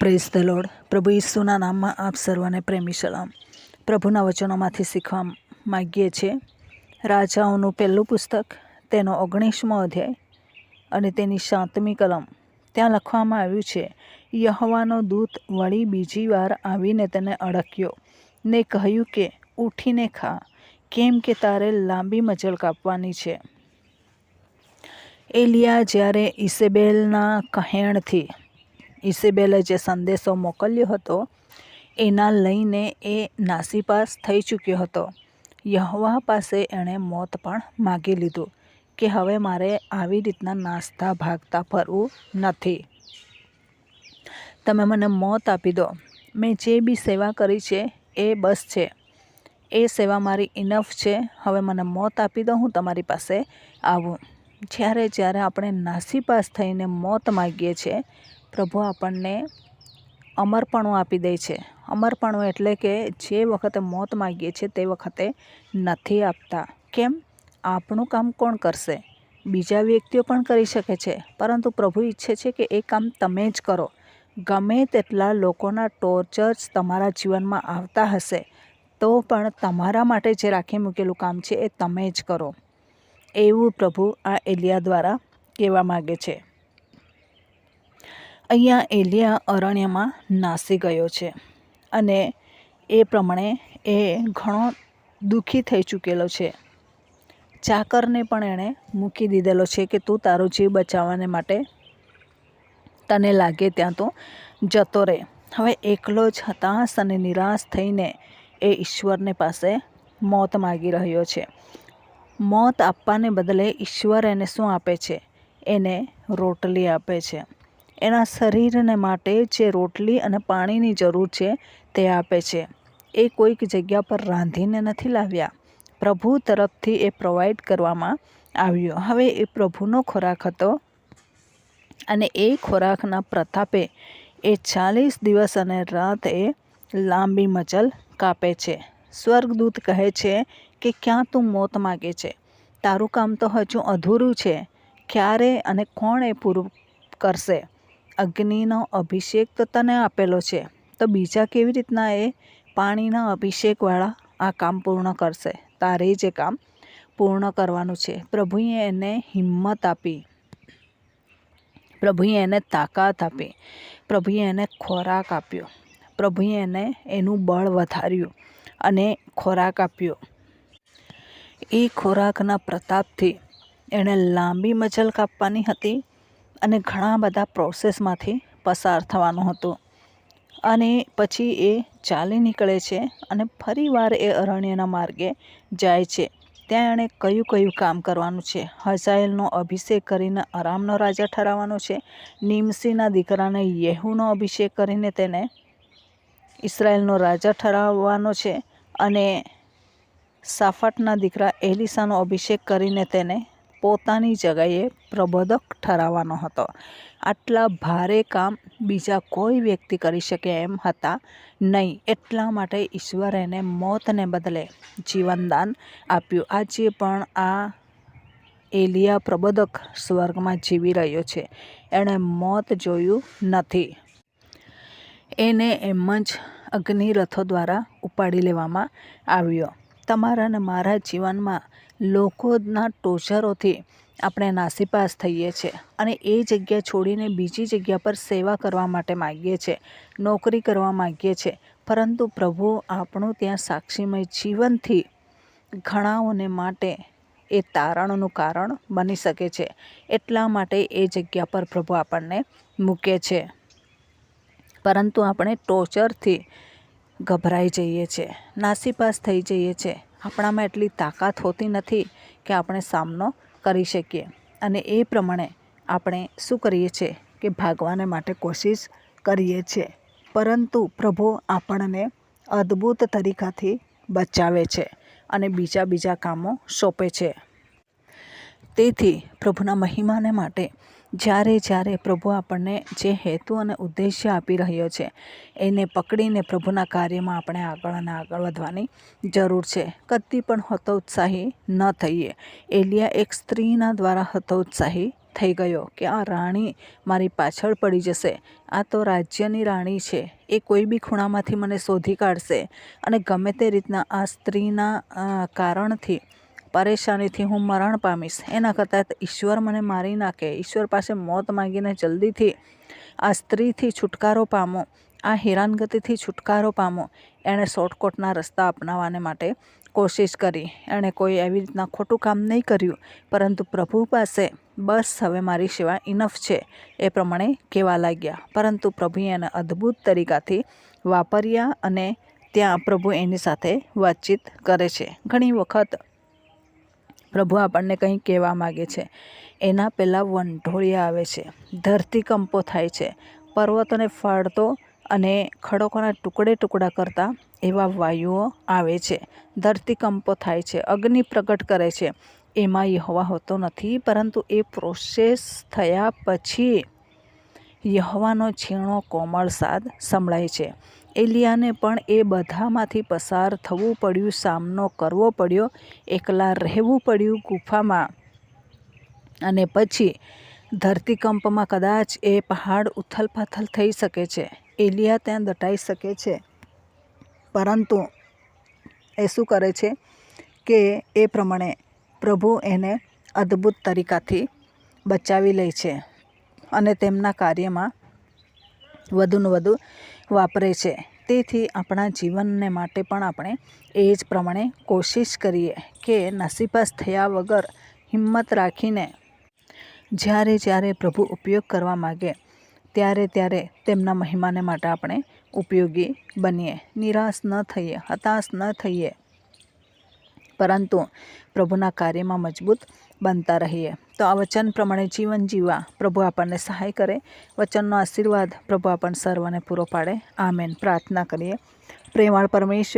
Praise the load પ્રભુ ઈસુના નામમાં આપ સર્વને પ્રેમી સલામ. પ્રભુના વચનોમાંથી શીખવા માગીએ છીએ. રાજાઓનું પહેલું પુસ્તક, તેનો ઓગણીસમો અધ્યાય અને તેની સાતમી કલમ. ત્યાં લખવામાં આવ્યું છે, યહવાનો દૂત વળી બીજી વાર આવીને તેને અડક્યો. ને કહ્યું કે, ઉઠીને ખા. કેમ કે તારે લાંબી મજલ કાપવાની છે. એલિયા જ્યારે ઇસેબેલના કહેણથી ઇસેબેલે જે સંદેશો મોકલ્યો હતો, એના લઈને એ નાસીપાસ થઈ ચૂક્યો હતો. યહવા પાસે એણે મોત પણ માગી લીધું કે હવે મારે આવી રીતના નાસ્તા ભાગતા ફરવું નથી. તમે મને મોત આપી દો. મેં જે બી સેવા કરી છે એ બસ છે. એ સેવા મારી ઇનફ છે. હવે મને મોત આપી દો, હું તમારી પાસે આવું. જ્યારે જ્યારે આપણે નાસીપાસ થઈને મોત માગીએ છીએ પ્રભુ આપણને અમરપણું આપી દે છે. અમરપણું એટલે કે જે વખતે મોત માગીએ છીએ તે વખતે નથી આપતા. કેમ? આપણું કામ કોણ કરશે? બીજા વ્યક્તિઓ પણ કરી શકે છે. પરંતુ પ્રભુ ઈચ્છે છે કે એ કામ તમે જ કરો. ગમે તેટલા લોકોના ટોર્ચર્સ તમારા જીવનમાં આવતા હશે, તો પણ તમારા માટે જે રાખી મૂકેલું કામ છે એ તમે જ કરો. એવું પ્રભુ આ એલિયા દ્વારા કહેવા માગે છે. અહીંયા એલિયા અરણ્યમાં નાસી ગયો છે અને એ પ્રમાણે એ ઘણો દુઃખી થઈ ચૂકેલો છે. ચાકરને પણ એણે મૂકી દીધેલો છે કે તું તારો જીવ બચાવવાને માટે તને લાગે ત્યાં તો જતો રહે. હવે એકલો જ હતાશ અને નિરાશ થઈને એ ઈશ્વરને પાસે મોત માગી રહ્યો છે. મોત આપવાને બદલે ઈશ્વર એને શું આપે છે? એને રોટલી આપે છે. એના શરીરને માટે જે રોટલી અને પાણીની જરૂર છે તે આપે છે. એ કોઈક જગ્યા પર રાંધીને નથી લાવ્યા. પ્રભુ તરફથી એ પ્રોવાઈડ કરવામાં આવ્યો. હવે એ પ્રભુનો ખોરાક હતો અને એ ખોરાકના પ્રતાપે એ ચાલીસ દિવસ અને રાત એ લાંબી મચલ કાપે છે. સ્વર્ગદૂત કહે છે કે, ક્યાં તું મોત માગે છે? તારું કામ તો હજુ અધૂરું છે. ક્યારે અને કોણ એ પૂરું કરશે? અગ્નિનો અભિષેક તો તને આપેલો છે. તો બીજા કેવી રીતના એ પાણીના અભિષેકવાળા આ કામ પૂર્ણ કરશે? તારે જે કામ પૂર્ણ કરવાનું છે. પ્રભુએ એને હિંમત આપી. પ્રભુએ એને તાકાત આપી. પ્રભુએ એને ખોરાક આપ્યો. પ્રભુએ એને એનું બળ વધાર્યું અને ખોરાક આપ્યો. એ ખોરાકના પ્રતાપથી એણે લાંબી મજલ કાપવાની હતી. અને ઘણા બધા પ્રોસેસમાંથી પસાર થવાનું હતું. અને પછી એ ચાલી નીકળે છે અને ફરીવાર એ અરણ્યના માર્ગે જાય છે. ત્યાં એણે કયું કયું કામ કરવાનું છે? હઝાયલનો અભિષેક કરીને આરામનો રાજા ઠરાવવાનો છે? નિમસીના દીકરાને યેહુનો અભિષેક કરીને તેને ઇસરાયેલનો રાજા ઠરાવવાનો છે? અને સાફાટના દીકરા એલિસાનો અભિષેક કરીને તેને પોતાની જગાએ પ્રબોધક ઠરાવવાનો હતો. આટલા ભારે કામ બીજા કોઈ વ્યક્તિ કરી શકે એમ હતા નહીં. એટલા માટે ઈશ્વર એને મોતને બદલે જીવનદાન આપ્યું. આજે પણ આ એલિયા પ્રબોધક સ્વર્ગમાં જીવી રહ્યો છે. એણે મોત જોયું નથી. એને એમ જ અગ્નિરથો દ્વારા ઉપાડી લેવામાં આવ્યો. તમારા અને મારા જીવનમાં લોકોના ટોચરોથી આપણે નાસીપાસ થઈએ છીએ અને એ જગ્યા છોડીને બીજી જગ્યા પર સેવા કરવા માટે માગીએ છીએ નોકરી કરવા માગીએ છીએ પરંતુ પ્રભુ, આપણું ત્યાં સાક્ષીમય જીવનથી ઘણાઓને માટે એ તારણનું કારણ બની શકે છે. એટલા માટે એ જગ્યા પર પ્રભુ આપણને મૂકે છે. પરંતુ આપણે ટોચરથી ગભરાઈ જઈએ છીએ નાસીપાસ થઈ જઈએ છીએ આપણામાં એટલી તાકાત હોતી નથી કે આપણે સામનો કરી શકીએ. અને એ પ્રમાણે આપણે શું કરીએ છીએ કે ભાગવાને માટે કોશિશ કરીએ છીએ. પરંતુ પ્રભુ આપણને અદ્ભુત તરીકાથી બચાવે છે અને બીજા બીજા કામો સોંપે છે. તેથી પ્રભુના મહિમાને માટે જ્યારે જ્યારે પ્રભુ આપણને જે હેતુ અને ઉદ્દેશ્ય આપી રહ્યો છે, એને પકડીને પ્રભુના કાર્યમાં આપણે આગળ અને આગળ વધવાની જરૂર છે. કદી પણ હતોત્સાહી ન થઈએ. એલિયા એક સ્ત્રીના દ્વારા હતોત્સાહી થઈ ગયો કે, આ રાણી મારી પાછળ પડી જશે. આ તો રાજ્યની રાણી છે. એ કોઈ બી ખૂણામાંથી મને શોધી કાઢશે. અને ગમે તે રીતના આ સ્ત્રીના કારણથી પરેશાનીથી હું મરણ પામીશ. એના કરતાં ઈશ્વર મને મારી નાખે. ઈશ્વર પાસે મોત માંગીને જલ્દીથી આ સ્ત્રીથી છુટકારો પામો, આ હેરાનગતિથી છુટકારો પામો. એણે શોર્ટકટના રસ્તા અપનાવવાને માટે કોશિશ કરી. એણે કોઈ એવી રીતના ખોટું કામ નહીં કર્યું, પરંતુ પ્રભુ પાસે બસ હવે મારી સેવા ઇનફ છે, એ પ્રમાણે કહેવા લાગ્યા. પરંતુ પ્રભુએ એને અદ્ભુત તરીકાથી વાપર્યા અને ત્યાં પ્રભુ એની સાથે વાતચીત કરે છે. ઘણી વખત પ્રભુ આપણને કંઈ કહેવા માગે છે. એના પહેલાં વંઢોળિયા આવે છે. ધરતીકંપો થાય છે. પર્વતોને ફાળતો અને ખડકોના ટુકડે ટુકડા કરતા એવા વાયુઓ આવે છે. ધરતીકંપો થાય છે. અગ્નિ પ્રગટ કરે છે. એમાં યહવા હોતો નથી, પરંતુ એ પ્રોસેસ થયા પછી યહવાનો છીણો કોમળ સાદ સંભળાય છે. એલિયાને પણ એ બધામાંથી પસાર થવું પડ્યું, સામનો કરવો પડ્યો, એકલા રહેવું પડ્યું ગુફામાં. અને પછી ધરતીકંપમાં કદાચ એ પહાડ ઉથલપાથલ થઈ શકે છે. એલિયા ત્યાં દટાઈ શકે છે. પરંતુ એ શું કરે છે કે એ પ્રમાણે પ્રભુ એને અદ્ભુત તરીકાથી બચાવી લે છે અને તેમના કાર્યમાં વધુને વધુ વાપરે છે. તેથી આપણા જીવનને માટે પણ આપણે એ જ પ્રમાણે કોશિશ કરીએ કે નસીબાસ થયા વગર હિંમત રાખીને જ્યારે જ્યારે પ્રભુ ઉપયોગ કરવા માગે, ત્યારે ત્યારે તેમના મહિમાને માટે આપણે ઉપયોગી બનીએ. નિરાશ ન થઈએ, હતાશ ન થઈએ. પરંતુ પ્રભુના કાર્યમાં મજબૂત બનતા રહીએ. તો આ વચન પ્રમાણે જીવન જીવવા પ્રભુ આપણને સહાય કરે. વચનનો આશીર્વાદ પ્રભુ આપણને સર્વને પૂરો પાડે. આમેન. પ્રાર્થના કરીએ. પ્રેમાળ પરમેશ્વર